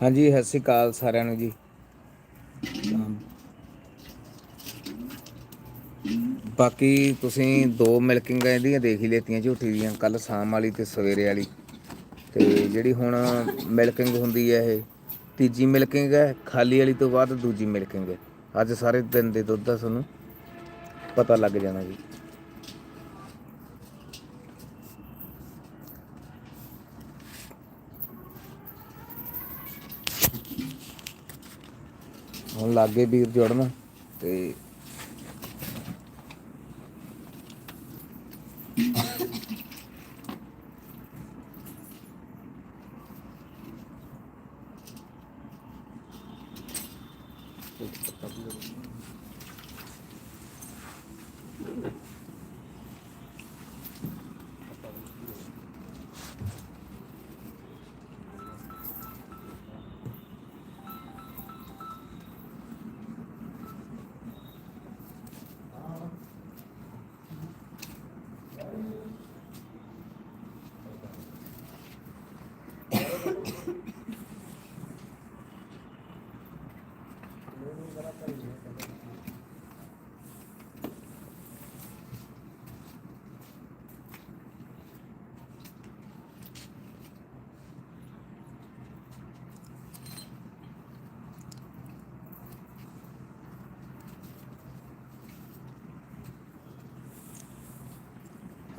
ਹਾਂਜੀ, ਸਤਿ ਸ਼੍ਰੀ ਅਕਾਲ ਸਾਰਿਆਂ ਨੂੰ ਜੀ। ਬਾਕੀ ਤੁਸੀਂ ਦੋ ਮਿਲਕਿੰਗਾਂ ਇਹਦੀਆਂ ਦੇਖ ਹੀ ਲੇਤੀਆਂ ਝੂਠੀ ਦੀਆਂ ਕੱਲ ਸ਼ਾਮ ਵਾਲੀ ਤੇ ਸਵੇਰੇ ਵਾਲੀ। ਤੇ ਜਿਹੜੀ ਹੁਣ ਮਿਲਕਿੰਗ ਹੁੰਦੀ ਹੈ ਇਹ, ਤੀਜੀ ਮਿਲਕਿੰਗ ਹੈ, ਖਾਲੀ ਵਾਲੀ ਤੋਂ ਬਾਅਦ ਦੂਜੀ ਮਿਲਕਿੰਗ ਹੈ। ਅੱਜ ਸਾਰੇ ਦਿਨ ਦੇ ਦੁੱਧ ਦਾ ਤੁਹਾਨੂੰ ਪਤਾ ਲੱਗ ਜਾਣਾ ਜੀ। ਹੁਣ ਲੱਗੇ ਵੀਰ ਜੁੜਨ ਤੇ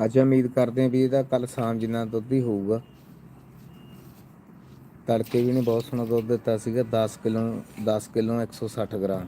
ਅੱਜ ਉਮੀਦ ਕਰਦੇ ਹਾਂ ਵੀ ਇਹਦਾ ਕੱਲ ਸ਼ਾਮ ਜਿੰਨਾ ਦੁੱਧ ਹੀ ਹੋਊਗਾ। ਤੜਕੇ ਵੀ ਨੇ ਬਹੁਤ ਸੋਹਣਾ ਦੁੱਧ ਦਿੱਤਾ ਸੀਗਾ 10 ਕਿਲੋ 10 ਕਿਲੋ 160 ਗ੍ਰਾਮ।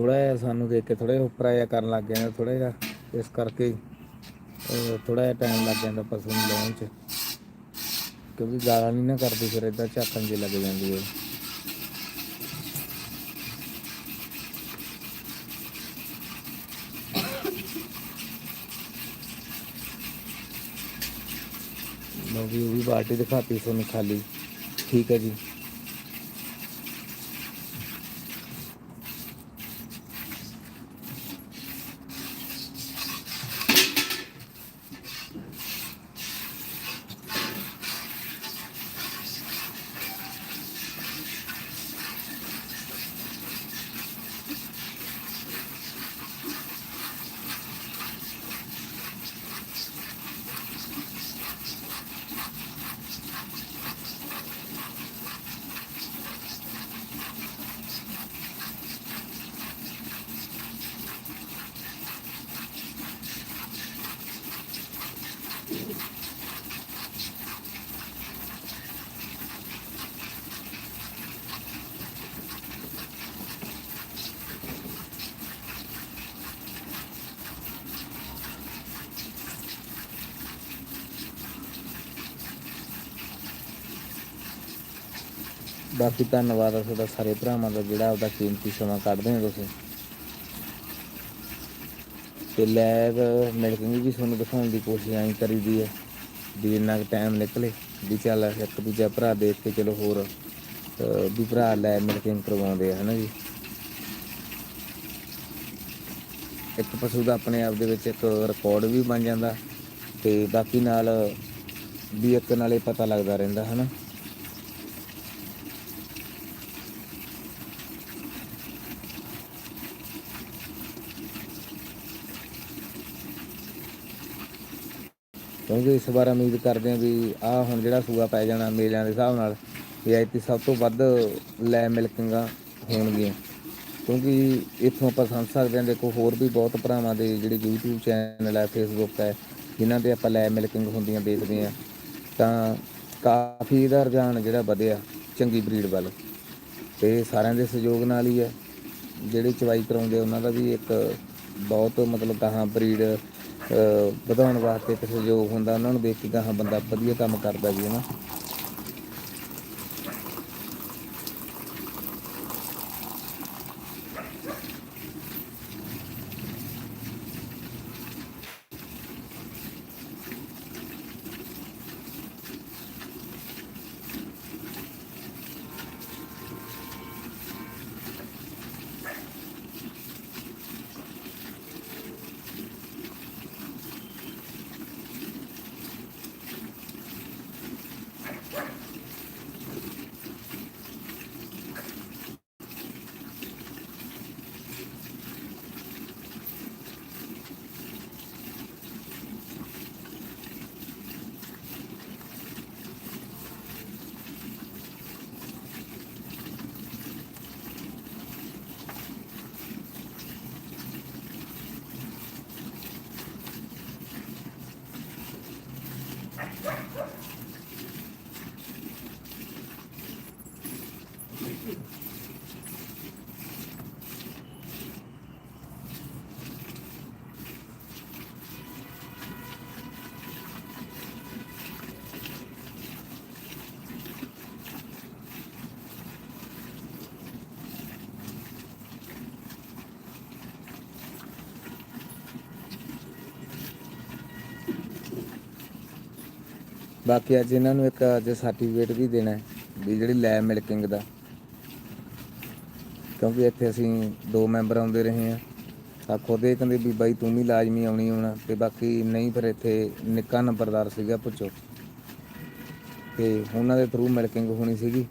ਥੋੜਾ ਜਿਹਾ ਸਾਨੂੰ ਦੇਖ ਕੇ ਥੋੜਾ ਜਿਹਾ ਉੱਪਰ ਆਇਆ ਕਰਨ ਲੱਗ ਜਾਂਦਾ ਥੋੜਾ ਜਿਹਾ। ਇਸ ਕਰਕੇ ਥੋੜਾ ਜਿਹਾ ਟਾਈਮ ਲੱਗ ਜਾਂਦਾ ਪਸ਼ੂ ਨੂੰ ਲਾਉਣ ਚ। ਕਿਉਂਕਿ ਗਾਲਾਂ ਨਹੀਂ ਨਾ ਕਰਦੀ ਫਿਰ ਇਦਾਂ ਝਾਕਣ ਜੇ ਲੱਗ ਜਾਂਦੀ ਹੈ ਲਓ ਵੀ ਉਹ ਵੀ ਬਾਲਟੀ ਦਿਖਾਤੀ ਤੁਹਾਨੂੰ ਖਾਲੀ। ਠੀਕ ਹੈ ਜੀ। ਬਾਕੀ ਧੰਨਵਾਦ ਆ ਤੁਹਾਡਾ ਸਾਰੇ ਭਰਾਵਾਂ ਦਾ ਜਿਹੜਾ ਆਪਦਾ ਕੀਮਤੀ ਸਮਾਂ ਕੱਢਦੇ ਹੋ ਤੁਸੀਂ। ਤੇ ਲੈਬ ਮਿਲਕਿੰਗ ਵੀ ਤੁਹਾਨੂੰ ਦਿਖਾਉਣ ਦੀ ਕੋਸ਼ਿਸ਼ ਆਈ ਕਰੀਦੀ ਹੈ ਵੀ ਇੰਨਾ ਕੁ ਟਾਈਮ ਨਿਕਲੇ ਵੀ ਚੱਲ ਇੱਕ ਦੂਜਾ ਭਰਾ ਦੇਖ ਕੇ ਚਲੋ ਹੋਰ ਵੀ ਭਰਾ ਲੈ ਮਿਲਕਿੰਗ ਕਰਵਾਉਂਦੇ ਆ, ਹਨਾ ਜੀ। ਇੱਕ ਪਸ਼ੂ ਦਾ ਆਪਣੇ ਆਪ ਦੇ ਵਿੱਚ ਇੱਕ ਰਿਕਾਰਡ ਵੀ ਬਣ ਜਾਂਦਾ ਤੇ ਬਾਕੀ ਨਾਲ ਵੀ ਇੱਕ ਨਾਲੇ ਪਤਾ ਲੱਗਦਾ ਰਹਿੰਦਾ, ਹਨਾ। ਕਿਉਂਕਿ ਇਸ ਵਾਰ ਉਮੀਦ ਕਰਦੇ ਹਾਂ ਵੀ ਆ ਹੁਣ ਜਿਹੜਾ ਸੂਆ ਪੈ ਜਾਣਾ ਮੇਲਿਆਂ ਦੇ ਹਿਸਾਬ ਨਾਲ ਇਹ ਐਤੀ ਸਭ ਤੋਂ ਵੱਧ ਲੈ ਮਿਲਕਿੰਗਾਂ ਹੋਣਗੀਆਂ। ਕਿਉਂਕਿ ਇੱਥੋਂ ਆਪਾਂ ਸਮਝ ਸਕਦੇ ਹਾਂ, ਦੇਖੋ ਹੋਰ ਵੀ ਬਹੁਤ ਭਰਾਵਾਂ ਦੇ ਜਿਹੜੇ YouTube ਚੈਨਲ ਹੈ Facebook ਹੈ ਜਿਨ੍ਹਾਂ ਤੇ ਆਪਾਂ ਲੈ ਮਿਲਕਿੰਗ ਹੁੰਦੀਆਂ ਦੇਖਦੇ ਆ ਤਾਂ ਕਾਫੀ ਇਹਦਾ ਰੁਝਾਨ ਜਿਹੜਾ ਵਧਿਆ ਚੰਗੀ ਬਰੀਡ ਵੱਲ। ਤੇ ਸਾਰਿਆਂ ਦੇ ਸਹਿਯੋਗ ਨਾਲ ਹੀ ਹੈ ਜਿਹੜੇ ਚਵਾਈ ਕਰਾਉਂਦੇ ਉਹਨਾਂ ਦਾ ਵੀ ਇੱਕ ਬਹੁਤ ਮਤਲਬ ਗਾਹਾਂ ਬਰੀਡ ਵਧਾਉਣ ਵਾਸਤੇ ਕਿਸੇ ਸਹਿਯੋਗ ਹੁੰਦਾ, ਉਹਨਾਂ ਨੂੰ ਦੇਖ ਕੇ ਗਾਹਾਂ ਬੰਦਾ ਵਧੀਆ ਕੰਮ ਕਰਦਾ ਜੀ ਹੈ ਨਾ। ਬਾਕੀ ਅੱਜ ਇਹਨਾਂ ਨੂੰ ਇੱਕ, ਅੱਜ ਸਰਟੀਫਿਕੇਟ ਵੀ ਦੇਣਾ ਹੈ ਵੀ ਜਿਹੜੀ ਲੈਬ ਮਿਲਕਿੰਗ ਦਾ। ਕਿਉਂਕਿ ਇੱਥੇ ਅਸੀਂ ਦੋ ਮੈਂਬਰ ਆਉਂਦੇ ਰਹੇ ਆ ਆ ਖੁਦ ਇਹ ਕਹਿੰਦੇ ਵੀ ਬਾਈ ਤੂੰ ਵੀ ਲਾਜ਼ਮੀ ਆਉਣੀ ਆਉਣਾ ਤੇ ਬਾਕੀ ਨਹੀਂ ਫਿਰ ਇੱਥੇ ਨਿੱਕਾ ਨੰਬਰਦਾਰ ਸੀਗਾ ਪੁੱਛੋ। ਤੇ ਉਹਨਾਂ ਦੇ ਥਰੂ ਮਿਲਕਿੰਗ ਹੋਣੀ ਸੀਗੀ।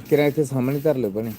ਕਿਰਾ ਇੱਥੇ ਸਾਹਮਣੇ ਧਰ ਲਓ ਬਣੇ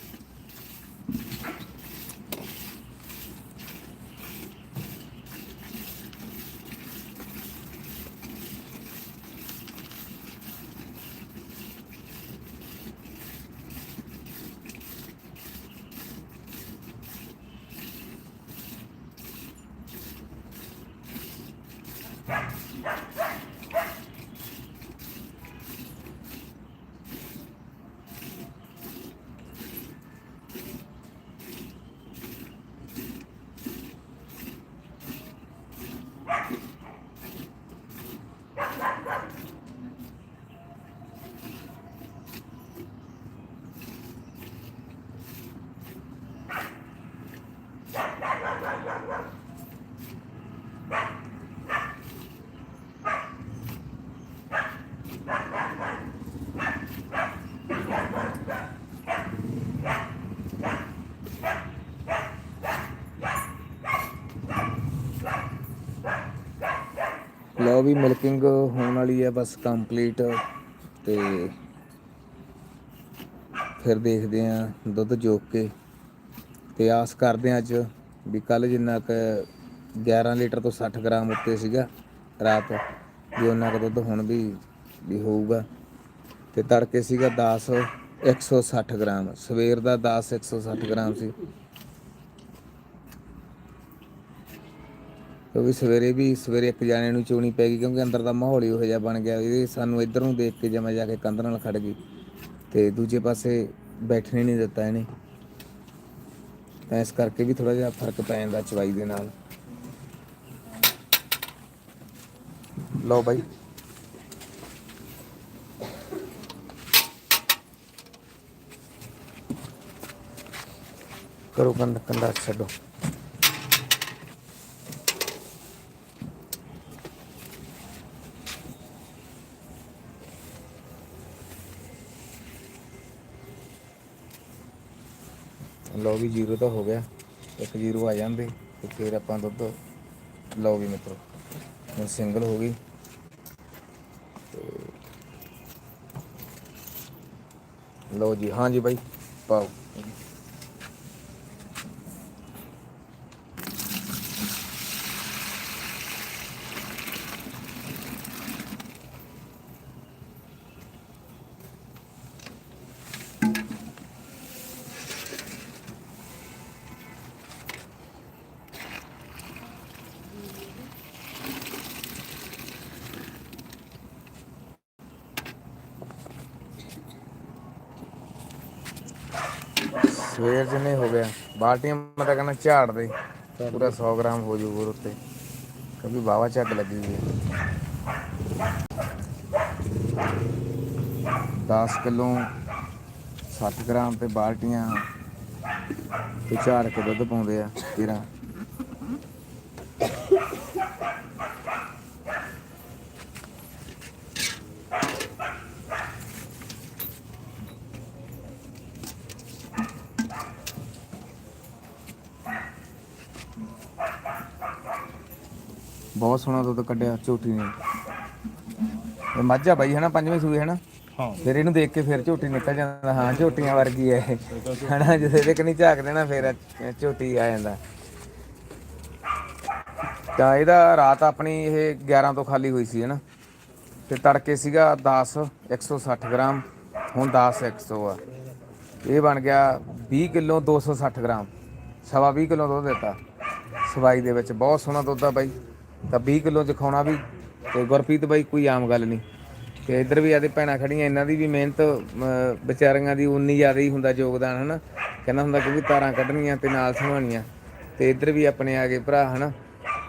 ਉਹ ਵੀ ਮਿਲਕਿੰਗ ਹੋਣ ਵਾਲੀ ਹੈ ਬਸ ਕੰਪਲੀਟ ਤੇ ਫਿਰ ਦੇਖਦੇ ਆ ਦੁੱਧ ਜੋਕ ਕੇ। ਤੇ ਆਸ ਕਰਦੇ ਆ ਅੱਜ ਵੀ ਕੱਲ ਜਿੰਨਾ ਕ 11 ਲੀਟਰ ਤੋਂ 60 ਗ੍ਰਾਮ ਉੱਤੇ ਸੀਗਾ ਰਾਤ, ਵੀ ਉਹਨਾਂ ਕੁ ਦੁੱਧ ਹੁਣ ਵੀ ਵੀ ਹੋਊਗਾ। ਤੇ ਤੜਕੇ ਸੀਗਾ 10 160 ਗ੍ਰਾਮ, ਸਵੇਰ ਦਾ 10 160 ਗ੍ਰਾਮ ਸੀ। ਕਿਉਂਕਿ ਸਵੇਰੇ ਵੀ, ਸਵੇਰੇ ਇੱਕ ਜਾਣੇ ਨੂੰ ਚੋਣੀ ਪੈ ਗਈ ਕਿਉਂਕਿ ਅੰਦਰ ਦਾ ਮਾਹੌਲ ਹੀ ਉਹੋ ਜਿਹਾ ਬਣ ਗਿਆ। ਇਹ ਸਾਨੂੰ ਇੱਧਰ ਦੇਖ ਕੇ ਜਮਾ ਜਾ ਕੇ ਕੰਧ ਨਾਲ ਖੜ ਗਈ ਤੇ ਦੂਜੇ ਪਾਸੇ ਬੈਠਣੇ ਨਹੀਂ ਦਿੱਤਾ ਇਹਨੇ। ਤਾਂ ਇਸ ਕਰਕੇ ਵੀ ਥੋੜਾ ਜਿਹਾ ਫ਼ਰਕ ਪੈ ਜਾਂਦਾ ਚਵਾਈ ਦੇ ਨਾਲ। ਲਓ ਬਾਈ। ਕਰੋ ਕੰਦ ਕੰਦਾ ਛੱਡੋ। ਲਓ ਵੀ ਜ਼ੀਰੋ ਤਾਂ ਹੋ ਗਿਆ। ਇੱਕ ਜ਼ੀਰੋ ਆ ਜਾਂਦੇ, ਤੇ ਫਿਰ ਆਪਾਂ ਦੁੱਧ ਲਓ ਵੀ ਮਿੱਤਰੋ, ਹੁਣ ਸਿੰਗਲ ਹੋ ਗਈ। ਤੇ ਲਓ ਜੀ ਹਾਂ ਜੀ ਬਾਈ, ਪਾਓ। ਸਵੇਰ ਚ ਨਹੀਂ ਹੋ ਗਿਆ ਬਾਲਟੀਆਂ ਮੈਂ ਤਾਂ ਕਹਿੰਦਾ ਝਾੜ ਦੇ, ਪੂਰਾ 100 ਗ੍ਰਾਮ ਹੋ ਜੂ ਹੋਰ ਉੱਤੇ ਕਭੀ ਬਾਵਾ ਚੱਕ ਲੱਗੀ ਹੋਈ ਹੈ 10 ਕਿਲੋ 60 ਗ੍ਰਾਮ ਤੇ ਬਾਲਟੀਆਂ ਤੇ ਝਾੜ ਕੇ ਦੁੱਧ ਪਾਉਂਦੇ ਆ 13 ਸੋਨਾ ਦੁੱਧ ਕੱਢਿਆ ਝੋਟੀ ਨੇ। ਇਹ ਮੱਝ ਬਾਈ ਹਨਾ ਪੰਜਵੇਂ ਸੂਏ ਹਨਾ ਹਾਂ। ਫਿਰ ਇਹਨੂੰ ਦੇਖ ਕੇ ਫਿਰ ਝੋਟੀ ਨਿਕਲ ਜਾਂਦਾ। ਹਾਂ ਝੋਟੀਆਂ ਵਰਗੀ ਹੈ ਹਨਾ ਜਦੋਂ ਇਹਦੇ ਕਨੀ ਝਾਕ ਦੇਣਾ ਫਿਰ ਝੋਟੀ ਆ ਜਾਂਦਾ। ਤਾਂ ਇਹਦਾ ਰਾਤ ਆਪਣੀ ਇਹ 11 ਤੋਂ ਖਾਲੀ ਹੋਈ ਸੀ ਹਨਾ ਤੇ ਤੜਕੇ ਸੀਗਾ 10 160 ਗ੍ਰਾਮ ਹੁਣ 10 100 ਆ। ਇਹ ਬਣ ਗਿਆ 20 ਕਿਲੋ 260 ਗ੍ਰਾਮ। ਸਵਾ 20 ਕਿਲੋ ਦੁੱਧ ਦਿੱਤਾ। ਸਵਾਈ ਦੇ ਵਿੱਚ ਬਹੁਤ ਸੋਹਣਾ ਦੁੱਧ ਆ ਬਾਈ। ਤਾਂ 20 ਕਿਲੋ ਦਿਖਾਉਣਾ ਵੀ ਤੇ ਗੁਰਪ੍ਰੀਤ ਬਾਈ ਕੋਈ ਆਮ ਗੱਲ ਨਹੀਂ। ਤੇ ਇੱਧਰ ਵੀ ਆਦੇ ਭੈਣਾਂ ਖੜੀਆਂ ਇਹਨਾਂ ਦੀ ਵੀ ਮਿਹਨਤ ਅਮ, ਵਿਚਾਰੀਆਂ ਦੀ ਉਨੀ ਜ਼ਿਆਦਾ ਹੀ ਹੁੰਦਾ ਯੋਗਦਾਨ ਹਨਾ? ਕਹਿੰਦਾ ਹੁੰਦਾ ਕਿ ਵੀ ਤਾਰਾਂ ਕੱਢਣੀਆਂ ਤੇ ਨਾਲ ਸੰਭਾਣੀਆਂ ਤੇ ਇੱਧਰ ਵੀ ਆਪਣੇ ਆ ਗਏ ਭਰਾ ਹਨਾ?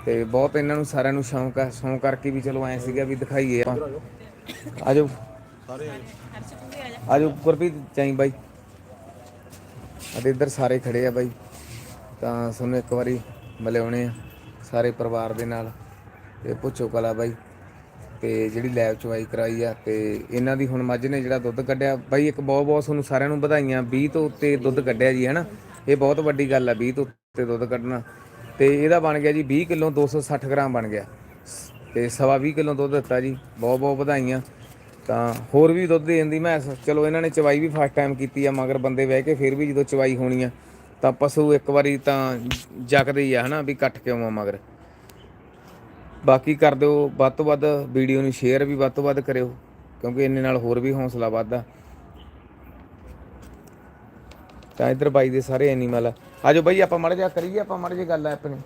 ਤੇ ਬਹੁਤ ਇਹਨਾਂ ਨੂੰ ਸਾਰਿਆਂ ਨੂੰ ਸ਼ੌਂਕ ਆ ਸ਼ੌਂਕ ਕਰਕੇ ਵੀ ਚਲੋ ਐ ਸੀਗਾ ਵੀ ਦਿਖਾਈਏ ਆਪਾਂ। ਆਜੋ। ਸਾਰੇ ਆਜੋ ਗੁਰਪ੍ਰੀਤ ਚਾਈ ਬਾਈ। ਅਤੇ ਇੱਧਰ ਸਾਰੇ ਖੜੇ ਆ ਬਾਈ। ਤਾਂ ਤੁਹਾਨੂੰ ਇੱਕ ਵਾਰੀ ਮਿਲਿਆਉਣੇ ਆ ਸਾਰੇ ਪਰਿਵਾਰ ਦੇ ਨਾਲ। ਤੇ ਪੁੱਛੋ ਕਲਾ ਬਾਈ, ਤੇ ਜਿਹੜੀ ਲੈਬ ਚਵਾਈ ਕਰਾਈ ਆ, ਤੇ ਇਹਨਾਂ ਦੀ ਹੁਣ ਮੱਝ ਨੇ ਜਿਹੜਾ ਦੁੱਧ ਕੱਢਿਆ, ਬਾਈ ਇੱਕ ਬਹੁਤ ਬਹੁਤ ਤੁਹਾਨੂੰ ਸਾਰਿਆਂ ਨੂੰ ਵਧਾਈਆਂ 20 ਤੋਂ ਉੱਤੇ ਦੁੱਧ ਕੱਢਿਆ ਜੀ, ਹੈਨਾ? ਇਹ ਬਹੁਤ ਵੱਡੀ ਗੱਲ ਆ 20 ਤੋਂ ਉੱਤੇ ਦੁੱਧ ਕੱਢਣਾ। ਤੇ ਇਹਦਾ ਬਣ ਗਿਆ ਜੀ 20 ਕਿਲੋ 260 ਗ੍ਰਾਮ ਬਣ ਗਿਆ। ਤੇ ਸਵਾ 20 ਕਿਲੋ ਦੁੱਧ ਦਿੱਤਾ ਜੀ, ਬਹੁਤ ਬਹੁਤ ਵਧਾਈਆਂ। ਤਾਂ ਹੋਰ ਵੀ ਦੁੱਧ ਦੇ ਦੀ ਮੈਂ ਚਲੋ ਇਹਨਾਂ ਨੇ ਚਵਾਈ ਵੀ ਫਸਟ ਟਾਈਮ ਕੀਤੀ ਆ, ਮਗਰ ਬੰਦੇ ਬਹਿ ਕੇ ਫਿਰ ਵੀ ਜਦੋਂ ਚਵਾਈ ਹੋਣੀ ਆ, ਤਾਂ ਪਸ਼ੂ ਇੱਕ ਵਾਰੀ ਤਾਂ ਜਕਦੇ ਹੀ ਆ, ਹਨਾ, ਵੀ ਕੱਟ ਕੇ ਆਵਾਂ ਮਗਰ। ਬਾਕੀ ਕਰ ਦਿਓ, ਵੱਧ ਤੋਂ ਵੱਧ ਵੀਡੀਓ ਨੂੰ ਸ਼ੇਅਰ ਵੀ ਵੱਧ ਤੋਂ ਵੱਧ ਕਰਿਓ, ਕਿਉਂਕਿ ਇੰਨੇ ਨਾਲ ਹੋਰ ਵੀ ਹੌਸਲਾ ਵੱਧਦਾ। ਤਾਂ ਇੱਧਰ ਬਾਈ ਦੇ ਸਾਰੇ ਐਨੀਮਲ ਆਜੋ ਬਾਈ, ਆਪਾਂ ਮੜ ਜਾ ਕਰੀਏ, ਆਪਾਂ ਮੜ ਜੇ ਗੱਲ ਆ ਆਪਣੀ।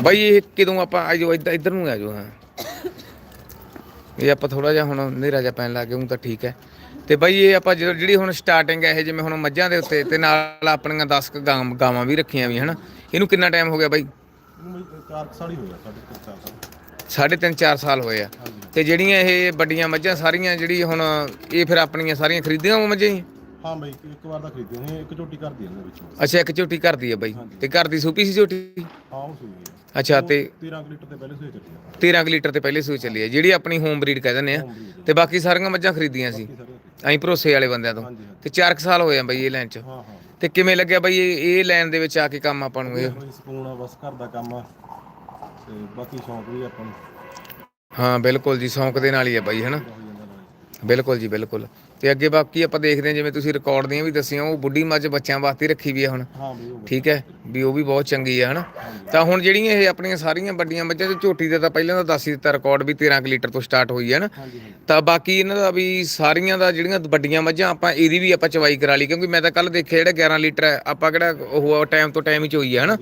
ਬਾਈ, ਇਹ ਕਿਦੋਂ ਆਪਾਂ ਆਜੋ ਇੱਧਰ ਇੱਧਰ ਨੂੰ ਆਜੋ ਹਾਂ। ਇਹ ਆਪਾਂ ਥੋੜਾ ਜਿਹਾ ਹੁਣ ਹਨੇਰਾ ਜਿਹਾ ਪੈਣ ਲੱਗ ਗਿਆ ਹੁਣ ਤਾਂ ਠੀਕ ਹੈ। ਤੇ ਬਾਈ ਇਹ ਆਪਾਂ ਜਦੋਂ ਜਿਹੜੀ ਹੁਣ ਸਟਾਰਟਿੰਗ ਹੈ ਇਹ ਜਿਵੇਂ ਹੁਣ ਮੱਝਾਂ ਦੇ ਉੱਤੇ ਤੇ ਨਾਲ ਆਪਣੀਆਂ 10 ਕੁ ਗਾਂ ਗਾਵਾਂ ਵੀ ਰੱਖੀਆਂ ਵੀ ਹਨਾ? ਇਹਨੂੰ ਕਿੰਨਾ ਟਾਈਮ ਹੋ ਗਿਆ ਬਾਈ? ਸਾਢੇ ਤਿੰਨ 4 ਸਾਲ। ਹੋਏ ਆ। ਤੇ ਜਿਹੜੀਆਂ ਇਹ ਵੱਡੀਆਂ ਮੱਝਾਂ ਸਾਰੀਆਂ ਜਿਹੜੀ ਹੁਣ ਇਹ ਫਿਰ ਆਪਣੀਆਂ ਸਾਰੀਆਂ ਖਰੀਦੀਆਂ ਉਹ ਮੱਝਾਂ ਹੀ? ਹਾਂ ਬਈ ਇੱਕ ਵਾਰ ਤਾਂ ਖਰੀਦੀ ਉਹਨੇ ਇੱਕ ਝੋਟੀ ਘਰ ਦੀ ਇਹਨੇ ਵਿੱਚ। ਅੱਛਾ ਇੱਕ ਝੋਟੀ ਘਰ ਦੀ ਆ ਬਾਈ। ਤੇ ਘਰ ਦੀ ਸੂਪੀ ਸੀ ਝੋਟੀ? ਹਾਂ ਉਹ ਸੂਈ ਹੈ ਅੱਛਾ ਤੇ 13 ਕੁ ਲੀਟਰ ਤੇ ਪਹਿਲੇ ਸੂਈ ਚੱਲੀ ਆ। 13 ਕੁ ਲੀਟਰ ਤੇ ਪਹਿਲੇ ਸੂਈ ਚੱਲੀ ਹੈ ਜਿਹੜੀ ਆਪਣੀ ਹੋਮ ਬਰੀਡ ਕਹਿ ਦਿੰਦੇ ਆ। ਤੇ ਬਾਕੀ ਸਾਰੀਆਂ ਮੱਝਾਂ ਖਰੀਦੀਆਂ ਸੀ। ਸਾਰੇ ਐਂ ਭਰੋਸੇ ਵਾਲੇ ਬੰਦਿਆਂ ਤੋਂ। ਹਾਂਜੀ ਤੇ 4 ਸਾਲ ਹੋਏ ਆ ਬਾਈ ਇਹ ਲਾਈਨ 'ਚ। ਹਾਂ ਹਾਂ। ਤੇ ਕਿਵੇਂ ਲੱਗਿਆ ਬਾਈ ਇਹ ਇਹ ਲਾਈਨ ਦੇ ਵਿੱਚ ਆ ਕੇ ਕੰਮ ਆਪਾਂ ਨੂੰ ਇਹ? ਸਕੂਨ ਆ ਬਸ ਘਰ ਦਾ ਕੰਮ ਆ। ਤੇ ਬਾਕੀ ਸ਼ੌਂਕ ਵੀ ਆਪਾਂ ਨੂੰ। ਹਾਂ ਬਿਲਕੁਲ ਜੀ ਸ਼ੌਂਕ ਦੇ ਨਾਲ ਹੀ ਹੈ ਬਾਈ ਹਨਾ? ਹੋ ਜਾਂਦਾ ਨਾਲ ਬਿਲਕੁਲ ਜੀ ਬਿਲਕੁਲ। ਤੇ ਅੱਗੇ ਬਾਕੀ ਆਪਾਂ ਦੇਖਦੇ ਹਾਂ ਜਿਵੇਂ ਤੁਸੀਂ ਰਿਕਾਰਡ ਦੀਆਂ ਵੀ ਦੱਸੀਆਂ ਉਹ ਬੁੱਢੀ ਮੱਝ ਬੱਚਿਆਂ ਵਾਸਤੇ ਰੱਖੀ ਵੀ ਹੈ ਹੁਣ। ਹਾਂ ਬਈ ਉਹ ਠੀਕ ਹੈ ਵੀ ਉਹ ਵੀ ਬਹੁਤ ਚੰਗੀ ਹੈ ਹਨਾ? ਤਾਂ ਹੁਣ ਜਿਹੜੀਆਂ ਇਹ ਆਪਣੀਆਂ ਸਾਰੀਆਂ ਵੱਡੀਆਂ ਮੱਝਾਂ ਤੇ ਝੋਟੀ ਦਾ ਤਾਂ ਪਹਿਲਾਂ ਤਾਂ ਦੱਸ ਹੀ ਦਿੱਤਾ ਰਿਕਾਰਡ ਵੀ 13 ਕੁ ਲੀਟਰ ਤੋਂ ਸਟਾਰਟ ਹੋਈ ਹੈ ਨਾ ਤਾਂ ਬਾਕੀ ਇਹਨਾਂ ਦਾ ਵੀ ਸਾਰੀਆਂ ਦਾ ਜਿਹੜੀਆਂ ਵੱਡੀਆਂ ਮੱਝਾਂ ਆਪਾਂ ਇਹਦੀ ਵੀ ਆਪਾਂ ਚਵਾਈ ਕਰਾ ਲਈ ਕਿਉਂਕਿ ਮੈਂ ਤਾਂ ਕੱਲ ਦੇਖਿਆ ਜਿਹੜਾ 11 ਲੀਟਰ ਹੈ ਆਪਾਂ ਕਿਹੜਾ ਉਹ ਟਾਈਮ ਤੋਂ ਟਾਈਮ ਹੀ ਚੋਈ ਹੈ ਹਨਾ?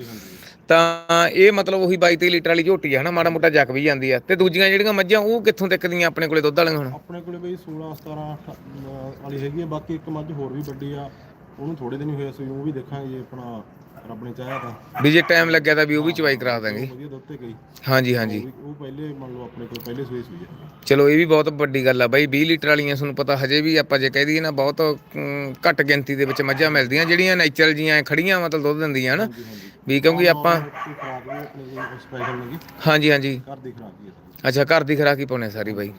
ਤਾਂ ਇਹ ਮਤਲਬ ਉਹੀ 22 23 ਲੀਟਰ ਵਾਲੀ ਝੋਟੀ ਹੈ ਹਨਾ, ਮਾੜਾ ਮੋਟਾ ਜੱਕ ਵੀ ਜਾਂਦੀ ਆ। ਤੇ ਦੂਜੀਆਂ ਜਿਹੜੀਆਂ ਮੱਝਾਂ, ਉਹ ਕਿੱਥੋਂ ਤੱਕ ਦੀਆਂ ਆਪਣੇ ਕੋਲੇ ਦੁੱਧ ਵਾਲੀਆਂ ਹੁਣ? ਆਪਣੇ ਕੋਲੇ ਬਈ 16 17 ਅਠ- ਵਾਲੀ ਹੈਗੀ ਆ, ਬਾਕੀ ਇੱਕ ਮੱਝ ਹੋਰ ਵੀ ਵੱਡੀ ਆ, ਉਹਨੂੰ ਥੋੜੇ ਦਿਨ ਹੀ ਹੋਏ ਸੂਈ ਉਹ ਵੀ ਦੇਖਾਂਗੇ ਜੇ ਆਪਣਾ ਰੱਬ ਨੇ ਚਾਹਿਆ ਤਾਂ। ਵੀ ਜੇ ਟਾਈਮ ਲੱਗਿਆ ਤਾਂ ਵੀ ਉਹ ਵੀ ਚਵਾਈ ਕਰਾ ਦਾਂਗੇ। ਵਧੀਆ ਦੁੱਧ ਤੇ ਗਈ। ਹਾਂਜੀ ਹਾਂਜੀ। ਉਹ ਪਹਿਲੇ ਮੰਨ ਲਓ ਆਪਣੇ ਕੋਲ ਪਹਿਲੇ ਸੂਏ ਸੂਈ ਹੈ ਚਲੋ ਇਹ ਵੀ ਬਹੁਤ ਵੱਡੀ ਗੱਲ ਆ ਬਾਈ 20 ਲੀਟਰ ਵਾਲੀਆਂ ਤੁਹਾਨੂੰ ਪਤਾ ਹਜੇ ਵੀ ਆਪਾਂ ਜੇ ਕਹਿ ਦਈਏ ਨਾ ਬਹੁਤ ਅਮ, ਘੱਟ ਗਿਣਤੀ ਦੇ ਵਿੱਚ ਮੱਝਾਂ ਮਿਲਦੀਆਂ ਜਿਹੜੀਆਂ ਨੈਚੁਰਲ ਜੀਆਂ ਖੜੀਆਂ ਮਤਲਬ ਦੁੱਧ ਦਿੰਦੀਆਂ ਹਨ? ਵੀ ਕਿਉਂਕਿ ਆਪਾਂ ਕੋਈ ਖਰਾਕ ਵੀ ਆਪਣੇ ਕੋਲ ਸਪੈਸ਼ਲ ਨਹੀਂ ਹਾਂਜੀ ਹਾਂਜੀ। ਘਰ ਦੀ ਖਰਾਕ ਹੀ ਹੈ। ਸਾਡੀ। ਅੱਛਾ ਘਰ ਦੀ ਖਰਾਕ ਹੀ ਪਾਉਣੇ ਸਾਰੀ ਬਾਈ।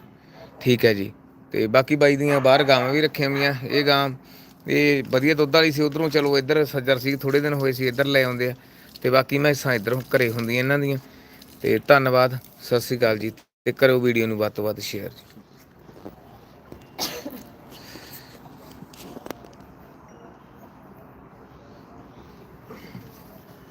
ਠੀਕ ਹੈ ਜੀ। ਤੇ ਬਾਕੀ ਬਾਈ ਦੀਆਂ ਬਾਹਰ ਗਾਵਾਂ ਵੀ ਰੱਖੀਆਂ ਹੋਈਆਂ ਇਹ ਗਾਂ ਇਹ ਵਧੀਆ ਦੁੱਧ ਵਾਲੀ ਸੀ, ਉਧਰੋਂ ਚਲੋ ਇੱਧਰ ਸੱਜਰ ਸੀ ਥੋੜੇ ਦਿਨ ਹੋਏ ਸੀ, ਇੱਧਰ ਲੈ ਆਉਂਦੇ ਆ। ਤੇ ਬਾਕੀ ਮੈਸਾਂ ਇੱਧਰ ਘਰੇ ਹੁੰਦੀਆਂ ਇਹਨਾਂ ਦੀਆਂ। ਤੇ ਧੰਨਵਾਦ, ਸਤਿ ਸ੍ਰੀ ਅਕਾਲ ਜੀ। ਤੇ ਕਰੋ ਵੀਡੀਓ ਨੂੰ ਵੱਧ ਤੋਂ ਵੱਧ ਸ਼ੇਅਰ